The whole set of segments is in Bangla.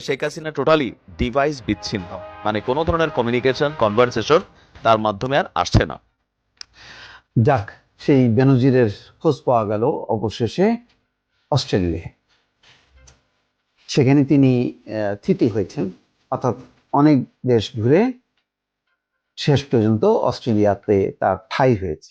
শেখ হাসিনা টোটালি ডিভাইস বিচ্ছিন্ন। মানে কোনো ধরনের কমিউনিকেশন কনভারসেশন তার মাধ্যমে আর আসছে না। যাক, সেই বেনজিরের খোঁজ পাওয়া গেল অবশেষে অস্ট্রেলিয়ায়। সেখানে তিনি থিতি হয়েছেন। অর্থাৎ অনেক দেশ ঘুরে শেষ পর্যন্ত অস্ট্রেলিয়াতে তার ঠাই হয়েছে।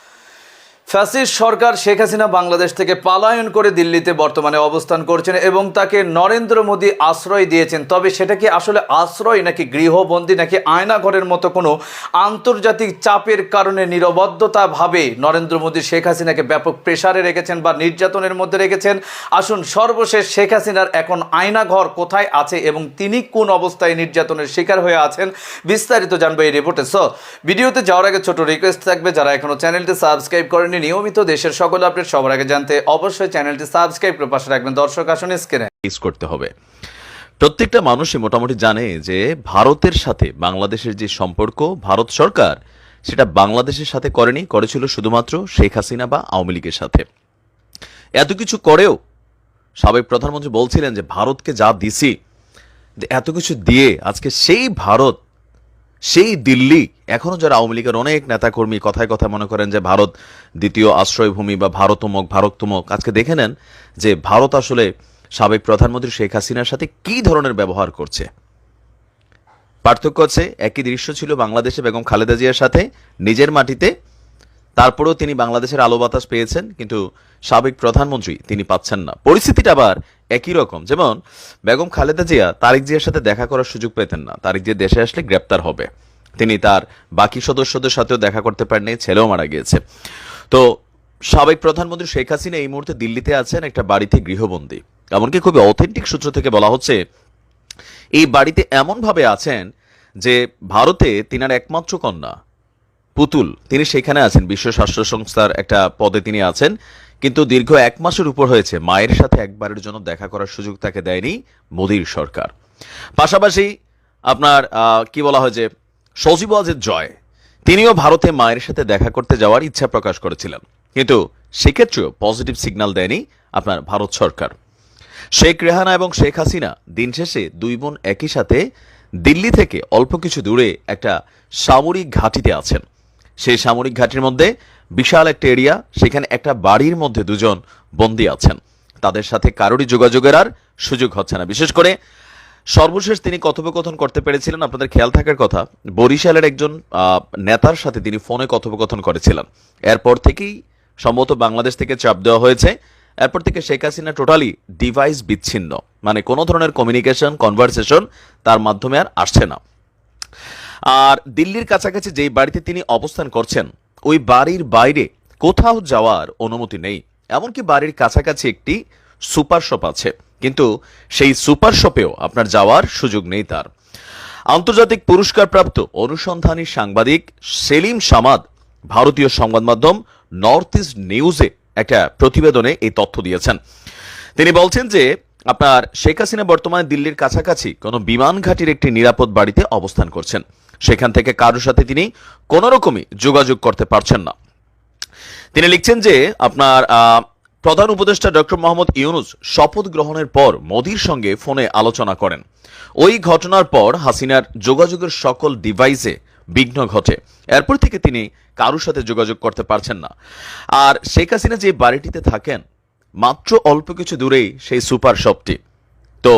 ফ্যাসিস্ট সরকার শেখ হাসিনা বাংলাদেশ থেকে পালায়ন করে দিল্লিতে বর্তমানে অবস্থান করছেন এবং তাকে নরেন্দ্র মোদী আশ্রয় দিয়েছেন। তবে সেটা কি আসলে আশ্রয় নাকি গৃহবন্দী নাকি আয়নাঘরের মতো কোনো আন্তর্জাতিক চাপের কারণে নিরবদ্ধতা ভাবে নরেন্দ্র মোদী শেখ হাসিনাকে ব্যাপক প্রেসারে রেখেছেন বা নির্যাতনের মধ্যে রেখেছেন? আসুন সর্বশেষ শেখ হাসিনার এখন আয়নাঘর কোথায় আছে এবং তিনি কোন অবস্থায় নির্যাতনের শিকার হয়ে আছেন? বিস্তারিত জানব এই রিপোর্টে সো ভিডিওতে যাওয়ার আগে ছোট রিকোয়েস্ট থাকবে, যারা এখনও চ্যানেলটি সাবস্ক্রাইব করেনি নিয়মিত দেশের সকল আপডেট সবার আগে জানতে অবশ্যই চ্যানেলটি সাবস্ক্রাইব করে পাশে রাখবেন। দর্শক আসুন স্ক্রিনে। ফেস করতে হবে। প্রত্যেকটা মানুষই মোটামুটি জানে যে ভারতের সাথে বাংলাদেশের যে সম্পর্ক, ভারত সরকার সেটা বাংলাদেশের সাথে করেনি, করেছিল শুধুমাত্র শেখ হাসিনা বা আওয়ামী লীগের সাথে। এত কিছু করেও সাবেক প্রধানমন্ত্রী বলছিলেন যে, ভারতকে যা দিছি, এত কিছু দিয়ে আজকে সেই ভারত সেই দিল্লি, এখনও যারা আওয়ামী লীগের অনেক নেতাকর্মী কথায় কথায় মনে করেন যে ভারত দ্বিতীয় আশ্রয়ভূমি বা ভারতমক ভারতমক আজকে দেখে নেন যে ভারত আসলে সাবেক প্রধানমন্ত্রী শেখ হাসিনার সাথে কি ধরনের ব্যবহার করছে। পার্থক্য হচ্ছে, একই দৃশ্য ছিল বাংলাদেশে বেগম খালেদা জিয়ার সাথে, নিজের মাটিতে। তারপরেও তিনি বাংলাদেশের আলো বাতাস পেয়েছেন, কিন্তু সাবেক প্রধানমন্ত্রী তিনি পাচ্ছেন না। পরিস্থিতিটা আবার একই রকম। যেমন, বেগম খালেদা জিয়া তারিক জিয়ার সাথে দেখা করার সুযোগ পেতেন না। তারিক জিয়া দেশে আসলে গ্রেপ্তার হবে। তিনি তার বাকি সদস্যদের সাথেও দেখা করতে পারেননি, ছেলেও মারা গিয়েছে। তো, সাবেক প্রধানমন্ত্রী শেখ হাসিনা এই মুহূর্তে দিল্লিতে আছেন একটা বাড়িতে গৃহবন্দী। এমনকি খুবই অথেন্টিক সূত্র থেকে বলা হচ্ছে, এই বাড়িতে এমনভাবে আছেন যে ভারতে তিনার একমাত্র কন্যা। পুতুল, তিনি সেখানে আছেন। বিশ্ব স্বাস্থ্য সংস্থার একটা পদে তিনি আছেন। কিন্তু দীর্ঘ এক মাসের উপর হয়েছে। মায়ের সাথে একবারের জন্য দেখা করার সুযোগ তাকে দেয়নি মোদীর সরকার। পাশাপাশি আপনার কি বলা হয় যে, সজীব ওয়াজেদ জয়, তিনিও ভারতে মায়ের সাথে দেখা করতে যাওয়ার ইচ্ছা প্রকাশ করেছিলেন। কিন্তু সেক্ষেত্রেও পজিটিভ সিগন্যাল দেয়নি আপনার ভারত সরকার। শেখ রেহানা এবং শেখ হাসিনা দিন শেষে দুই বোন একই সাথে দিল্লি থেকে অল্প কিছু দূরে একটা সামরিক ঘাঁটিতে আছেন। সেই সামরিক ঘাঁটির মধ্যে বিশাল একটা এরিয়া, সেখানে একটা বাড়ির মধ্যে দুজন বন্দী আছেন। তাদের সাথে কারোরই যোগাযোগের আর সুযোগ হচ্ছে না। বিশেষ করে সর্বশেষ তিনি কথোপকথন করতে পেরেছিলেন, আপনাদের খেয়াল থাকার কথা, বরিশালের একজন নেতার সাথে তিনি ফোনে কথোপকথন করেছিলেন। এরপর থেকেই সম্ভবত বাংলাদেশ থেকে চাপ দেওয়া হয়েছে। এরপর থেকে শেখ হাসিনা টোটালি ডিভাইস বিচ্ছিন্ন। মানে কোনো ধরনের কমিউনিকেশন, কনভারসেশন তার মাধ্যমে আর আসছে না। আর দিল্লির কাছাকাছি যেই বাড়িতে তিনি অবস্থান করছেন ওই বাড়ির বাইরে কোথাও যাওয়ার অনুমতি নেই। এমনকি বাড়ির কাছাকাছি একটি সুপার শপ আছে। কিন্তু সেই সুপার শপেও আপনার যাওয়ার সুযোগ নেই তার। আন্তর্জাতিক পুরস্কারপ্রাপ্ত অনুসন্ধানী সাংবাদিক সেলিম সামাদ ভারতীয় সংবাদ মাধ্যম নর্থ ইস্ট নিউজে একটা প্রতিবেদনে এই তথ্য দিয়েছেন। তিনি বলছেন যে, আপনার শেখ হাসিনা বর্তমানে দিল্লির কাছাকাছি কোনো বিমান ঘাটির একটি নিরাপদ বাড়িতে অবস্থান করছেন। সেখান থেকে কারোর সাথে তিনি কোনো রকমই যোগাযোগ করতে পারছেন না। তিনি লিখছেন যে, আপনার প্রধান উপদেষ্টা ডক্টর মোহাম্মদ ইউনুস শপথ গ্রহণের পর মোদির সঙ্গে ফোনে আলোচনা করেন। ওই ঘটনার পর হাসিনার যোগাযোগের সকল ডিভাইসে বিঘ্ন ঘটে। এরপর থেকে তিনি কারোর সাথে যোগাযোগ করতে পারছেন না। আর শেখ হাসিনা যে বাড়িটিতে থাকেন, মাত্র অল্প কিছু দূরেই সেই সুপার শপটি। তো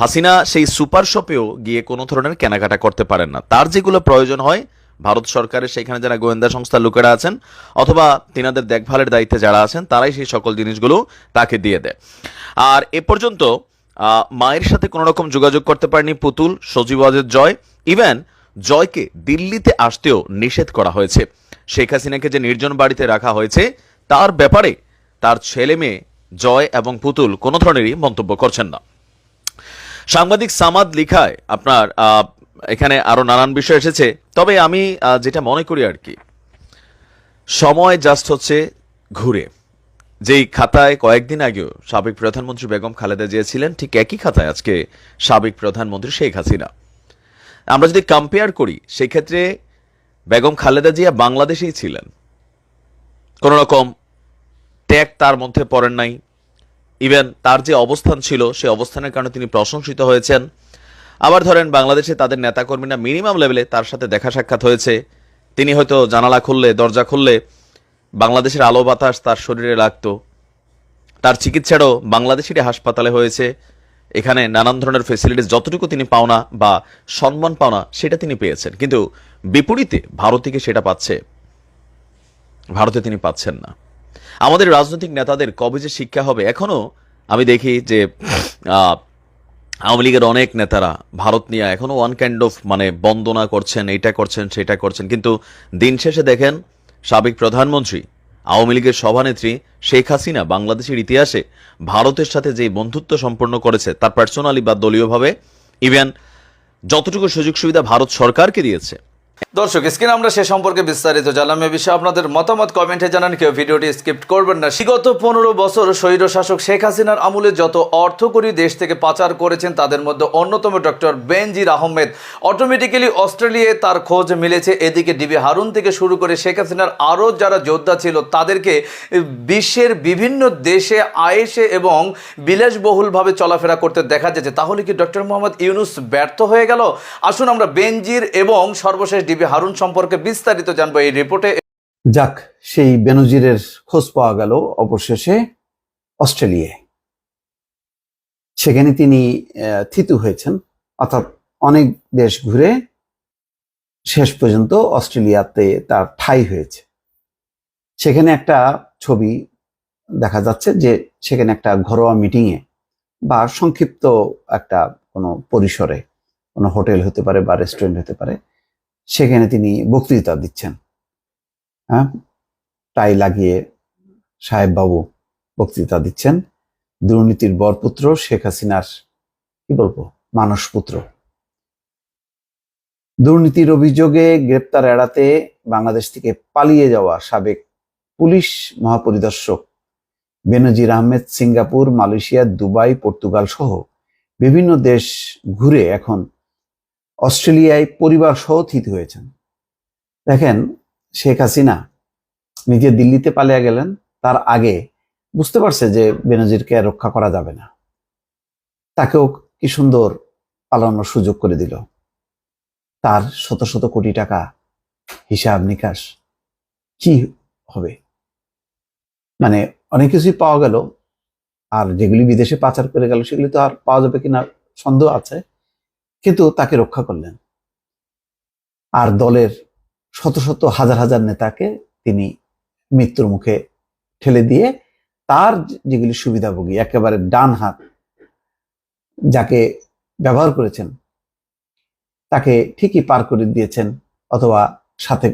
হাসিনা সেই সুপার শপেও গিয়ে কোনো ধরনের কেনাকাটা করতে পারেন না। তার যেগুলো প্রয়োজন হয়, ভারত সরকারের সেখানে যারা গোয়েন্দা সংস্থার লোকেরা আছেন, অথবা তিনাদের দেখভালের দায়িত্বে যারা আছেন, তারাই সেই সকল জিনিসগুলো তাকে দিয়ে দেয়। আর এ পর্যন্ত মায়ের সাথে কোনো রকম যোগাযোগ করতে পারেনি পুতুল, সজীব জয়। ইভেন জয়কে দিল্লিতে আসতেও নিষেধ করা হয়েছে। শেখ হাসিনাকে যে নির্জন বাড়িতে রাখা হয়েছে, তার ব্যাপারে তার ছেলে মেয়ে জয় এবং পুতুল কোনো ধরনেরই মন্তব্য করছেন না। সাংবাদিক সামাদ লিখায়, আপনার এখানে আরও নানান বিষয় এসেছে, তবে আমি যেটা মনে করি আর কি, সময় জাস্ট হচ্ছে ঘুরে। যেই খাতায় কয়েকদিন আগেও সাবেক প্রধানমন্ত্রী বেগম খালেদা জিয়া ছিলেন, ঠিক একই খাতায় আজকে সাবেক প্রধানমন্ত্রী শেখ হাসিনা। আমরা যদি কম্পেয়ার করি সেই ক্ষেত্রে বেগম খালেদা জিয়া বাংলাদেশেই ছিলেন। কোন রকম ট্যাগ তার মধ্যে পড়েন নাই ইভেন তার যে অবস্থান ছিল, সে অবস্থানের কারণে তিনি প্রশংসিত হয়েছেন। আবার ধরেন, বাংলাদেশে তাদের নেতাকর্মীরা মিনিমাম লেভেলে তার সাথে দেখা সাক্ষাৎ হয়েছে। তিনি হয়তো জানালা খুললে, দরজা খুললে বাংলাদেশের আলো বাতাস তার শরীরে লাগতো। তার চিকিৎসারও বাংলাদেশেরই হাসপাতালে হয়েছে। এখানে নানান ধরনের ফেসিলিটিস যতটুকু তিনি পাওনা বা সম্মান পাওনা, সেটা তিনি পেয়েছেন। কিন্তু বিপরীতে ভারতীকে সেটা পাচ্ছে, ভারতে তিনি পাচ্ছেন না। আমাদের রাজনৈতিক নেতাদের কবে যে শিক্ষা হবে, এখনও আমি দেখি যে আওয়ামী লীগের অনেক নেতারা ভারত নিয়ে এখনও ওয়ান কাইন্ড অফ মানে বন্দনা করছেন, এইটা করছেন, সেটা করছেন। কিন্তু দিন শেষে দেখেন সাবেক প্রধানমন্ত্রী, আওয়ামী লীগের সভানেত্রী শেখ হাসিনা বাংলাদেশের ইতিহাসে ভারতের সাথে যে বন্ধুত্ব সম্পন্ন করেছে, তার পার্সোনালি বা দলীয়ভাবে ইভেন যতটুকু সুযোগ সুবিধা ভারত সরকারকে দিয়েছে দর্শক স্ক্রিনে আমরা সে সম্পর্কে বিস্তারিত জানলাম। এ বিষয়ে আপনাদের মতামত কমেন্টে জানান, কেউ ভিডিওটি স্কিপ করবেন না। বিগত পনেরো বছর স্বৈর শাসক শেখ হাসিনার আমলে যত অর্থকরী দেশ থেকে পাচার করেছেন, তাদের মধ্যে অন্যতম ডক্টর বেনজির আহমেদ। অটোমেটিক্যালি অস্ট্রেলিয়ায় তার খোঁজ মিলেছে। এদিকে ডিবি হারুন থেকে শুরু করে শেখ হাসিনার আরও যারা যোদ্ধা ছিল, তাদেরকে বিশ্বের বিভিন্ন দেশে আয়েসে এবং বিলাসবহুলভাবে চলাফেরা করতে দেখা যাচ্ছে। তাহলে কি ডক্টর মোহাম্মদ ইউনুস ব্যর্থ হয়ে গেল? আসুন আমরা বেনজির এবং সর্বশেষ ডিবি হারুন সম্পর্কে বিস্তারিত জানব এই রিপোর্টে। যাক, সেই বেনজিরের খোঁজ পাওয়া গেল অবশেষে অস্ট্রেলিয়ায়। সেখানে তিনি থিতু হয়েছেন। অর্থাৎ অনেক দেশ ঘুরে শেষ পর্যন্ত অস্ট্রেলিয়াতে তার ঠাঁই হয়েছে। সেখানে একটা ছবি দেখা যাচ্ছে যে সেখানে একটা ঘরোয়া মিটিংয়ে বা সংক্ষিপ্ত একটা কোনো পরিসরে, কোনো হোটেল হতে পারে বা রেস্টুরেন্ট হতে পারে সেখানে তিনি বক্তৃতা দিচ্ছেন। হ্যাঁ? টাই লাগিয়ে সাহেব বাবু বক্তৃতা দিচ্ছেন। দুর্নীতির বরপুত্র শেখ হাসিনার, কি বলব, মানসপুত্র। দুর্নীতির অভিযোগে গ্রেপ্তার এড়াতে বাংলাদেশ থেকে পালিয়ে যাওয়া সাবেক police মহাপরিদর্শক Benazir Ahmed Singapore, Malaysia, Dubai, Portugal সহ বিভিন্ন দেশ ঘুরে এখন অস্ট্রেলিয়ায় পরিবার সহ থিত হয়েছেন। দেখেন শেখ হাসিনা নিজে দিল্লিতে পালিয়ে গেলেন, তার আগে বুঝতে পারছে যে বেনজিরকে রক্ষা করা যাবে না। তাকেও কি সুন্দর পালানোর সুযোগ করে দিল। তার শত শত কোটি টাকা হিসাব নিকাশ কি হবে? মানে অনেক কিছুই পাওয়া গেল, আর যেগুলি বিদেশে পাচার করে গেল সেগুলি তো আর পাওয়া যাবে কিনা সন্দেহ আছে। কিন্তু তাকে রক্ষা করলেন। আর দলের শত শত হাজার হাজার নেতাকে তিনি মৃত্যুর মুখে ঠেলে দিয়ে তার যেগুলি সুবিধাভোগী, একেবারে ডান হাত যাকে ব্যবহার করেছেন, তাকে ঠিকই পার করে দিয়েছেন অথবা সাথে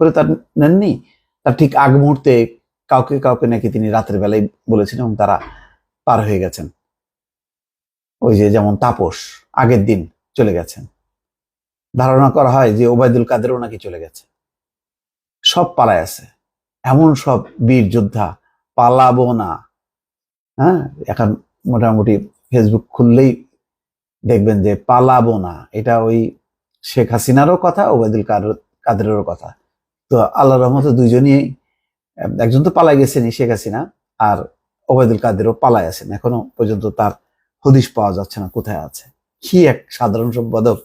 করে তার নেননি, তার ঠিক আগ মুহূর্তে কাউকে কাউকে নাকি তিনি রাতের বেলায় বলেছেন এবং তারা পার হয়ে গেছেন। ওই যে যেমন তাপস, আগের দিন চলে গেছেন। ধারণা করা হয় যে ওবায়দুল কাদেরও নাকি চলে গেছে। সব পালায় আছে। এমন সব বীর যোদ্ধা পালাবো না। হ্যাঁ? এখন মোটামুটি ফেসবুক খুললেই দেখবেন যে পালাবো না। এটা ওই শেখ হাসিনারও কথা, ওবায়দুল কাদের- কাদেরেরও কথা। তো আল্লাহ রহমতে দুইজনই, একজন তো পালাই গেছেনই শেখ হাসিনা, আর ওবায়দুল কাদেরও পালায় আছেন। এখনও পর্যন্ত তার হদিশ পাওয়া যাচ্ছে না, কোথায় আছে। কি এক সাধারণ সম্পাদক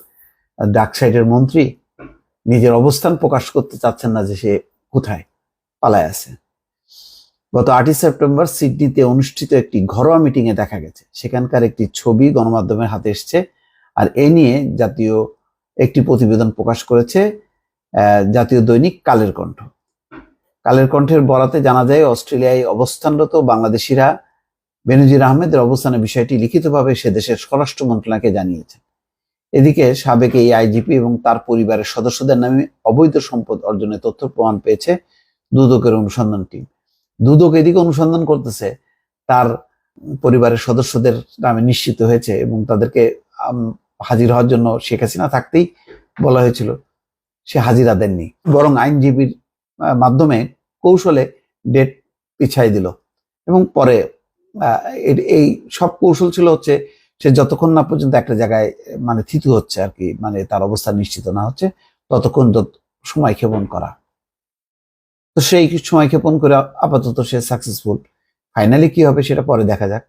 ডাক সাইডের মন্ত্রী নিজের অবস্থান প্রকাশ করতে চাচ্ছেন না যে সে কোথায় পালায় আছে? গত আটই সেপ্টেম্বর সিডনিতে অনুষ্ঠিত একটি ঘরোয়া মিটিং এ দেখা গেছে। সেখানকার একটি ছবি গণমাধ্যমের হাতে এসছে আর এ নিয়ে জাতীয় একটি প্রতিবেদন প্রকাশ করেছে জাতীয় দৈনিক কালের কণ্ঠ। কালের কণ্ঠের বরাতে জানা যায়, অস্ট্রেলিয়ায় অবস্থানরত বাংলাদেশিরা বেনজির আহমেদের অবস্থানের বিষয়টি লিখিতভাবে সে দেশের স্বরাষ্ট্র মন্ত্রণালয়কে জানিয়েছেন এদিকে সাবেক এই আইজিপি এবং তার পরিবারের সদস্যদের নামে অবৈধ সম্পদ অর্জনের তথ্য প্রমাণ পেয়েছে দুদকের অনুসন্ধান টিম। দুদক এদিকে অনুসন্ধান করতেছে, তার পরিবারের সদস্যদের নামে নিশ্চিত হয়েছে এবং তাদেরকে হাজির হওয়ার জন্য শেখ হাসিনা থাকতেই বলা হয়েছিল, সে হাজিরা দেননি। বরং আইনজীবীর মাধ্যমে কৌশলে ডেট পিছাই দিল এবং পরে এই সব কৌশল ছিল হচ্ছে সে যতক্ষণ না পর্যন্ত একটা জায়গায় মানে থিতু হচ্ছে আর কি মানে তার অবস্থা নিশ্চিত না হচ্ছে, ততক্ষণ সময় ক্ষেপণ করা। তো সেই সময় ক্ষেপণ করে আপাতত সে সাকসেসফুল ফাইনালি কি হবে সেটা পরে দেখা যাক।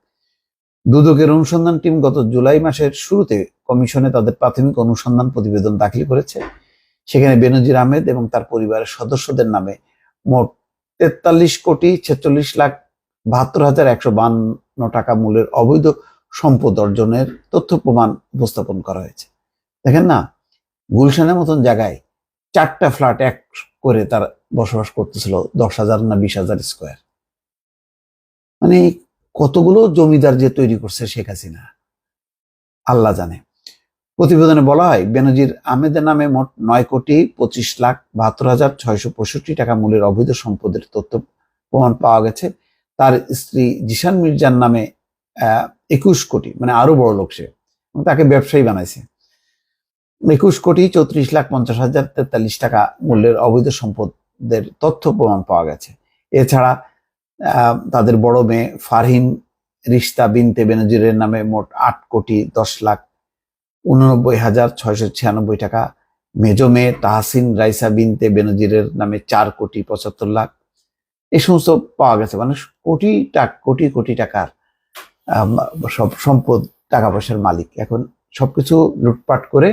দুদকের অনুসন্ধান টিম গত জুলাই মাসের শুরুতে কমিশনে তাদের প্রাথমিক অনুসন্ধান প্রতিবেদন দাখিল করেছে। সেখানে বেনজির আহমেদ এবং তার পরিবারের সদস্যদের নামে মোট তেতাল্লিশ কোটি ছেচল্লিশ লাখ বাহাত্তর হাজার একশো বান্ন টাকা মূল্যের অবৈধ সম্পদ অর্জনের তথ্য প্রমাণ উপস্থাপন করা হয়েছে। দেখেন না, গুলশানের মতন জায়গায় চারটা ফ্ল্যাট এক করে তার বসবাস করতেছিল দশ হাজার না বিশ হাজার স্কোয়ার। মানে কতগুলো জমিদার যে তৈরি করছে শেখ হাসিনা, আল্লাহ জানে। প্রতিবেদনে বলা হয়, বেনজির আহমেদের নামে মোট নয় কোটি পঁচিশ লাখ বাহাত্তর হাজার ছয়শো পঁয়ষট্টি টাকা মূল্যের অবৈধ সম্পদের তথ্য প্রমাণ পাওয়া গেছে। তার স্ত্রী জিশান মির্জার নামে একুশ কোটি মানে আরও বড় লোক সে তাকে ব্যবসায়ী বানাইছে। একুশ কোটি চৌত্রিশ লাখ পঞ্চাশ হাজার তেতাল্লিশ টাকা মূল্যের অবৈধ সম্পদের তথ্য প্রমাণ পাওয়া গেছে। এছাড়া তাদের বড় মেয়ে ফারহিন রিস্তা বিনতে বেনজিরের নামে মোট আট কোটি দশ লাখ উননব্বই হাজার ছয়শো ছিয়ানব্বই টাকা। মেজ মেয়ে তাহসিন রাইসা বিনতে বেনজিরের নামে চার কোটি পঁচাত্তর লাখ এই সমস্ত পাওয়া গেছে। মানে কোটি টাকা, কোটি কোটি টাকার সব সম্পদ টাকা পয়সার মালিক। এখন সবকিছু লুটপাট করে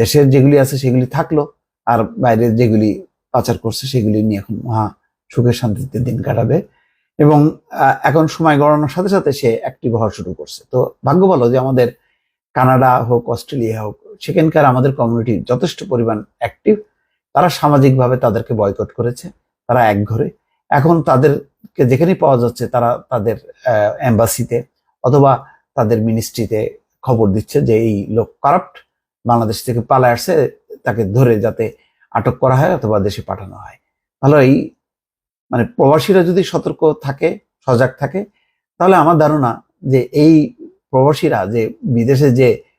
দেশের যেগুলি আছে সেগুলি থাকল, আর বাইরের যেগুলি পাচার করছে সেগুলি নিয়ে এখন মহা সুখে শান্তিতে দিন কাটাবে। এবং এখন সময় গড়ানোর সাথে সাথে সে অ্যাক্টিভ হওয়া শুরু করছে। তো ভাগ্য ভালো যে আমাদের কানাডা হোক, অস্ট্রেলিয়া হোক, সেখানকার আমাদের কমিউনিটি যথেষ্ট পরিমাণ অ্যাক্টিভ তারা সামাজিকভাবে তাদেরকে বয়কট করেছে। তারা এক ঘরে। এখন তাদেরকে যেখানেই পাওয়া যাচ্ছে তারা তাদের এম্বাসিতে অথবা তাদের মিনিস্ট্রিতে খবর দিচ্ছে যে এই লোক কারাপ্ট বাংলাদেশ থেকে পালায় আসছে, তাকে ধরে যাতে আটক করা হয় অথবা দেশে পাঠানো হয়। ভালো, এই মানে প্রবাসীরা যদি সতর্ক থাকে, সজাগ থাকে, তাহলে আমার ধারণা যে এই প্রবাসীরা যে বিদেশে যে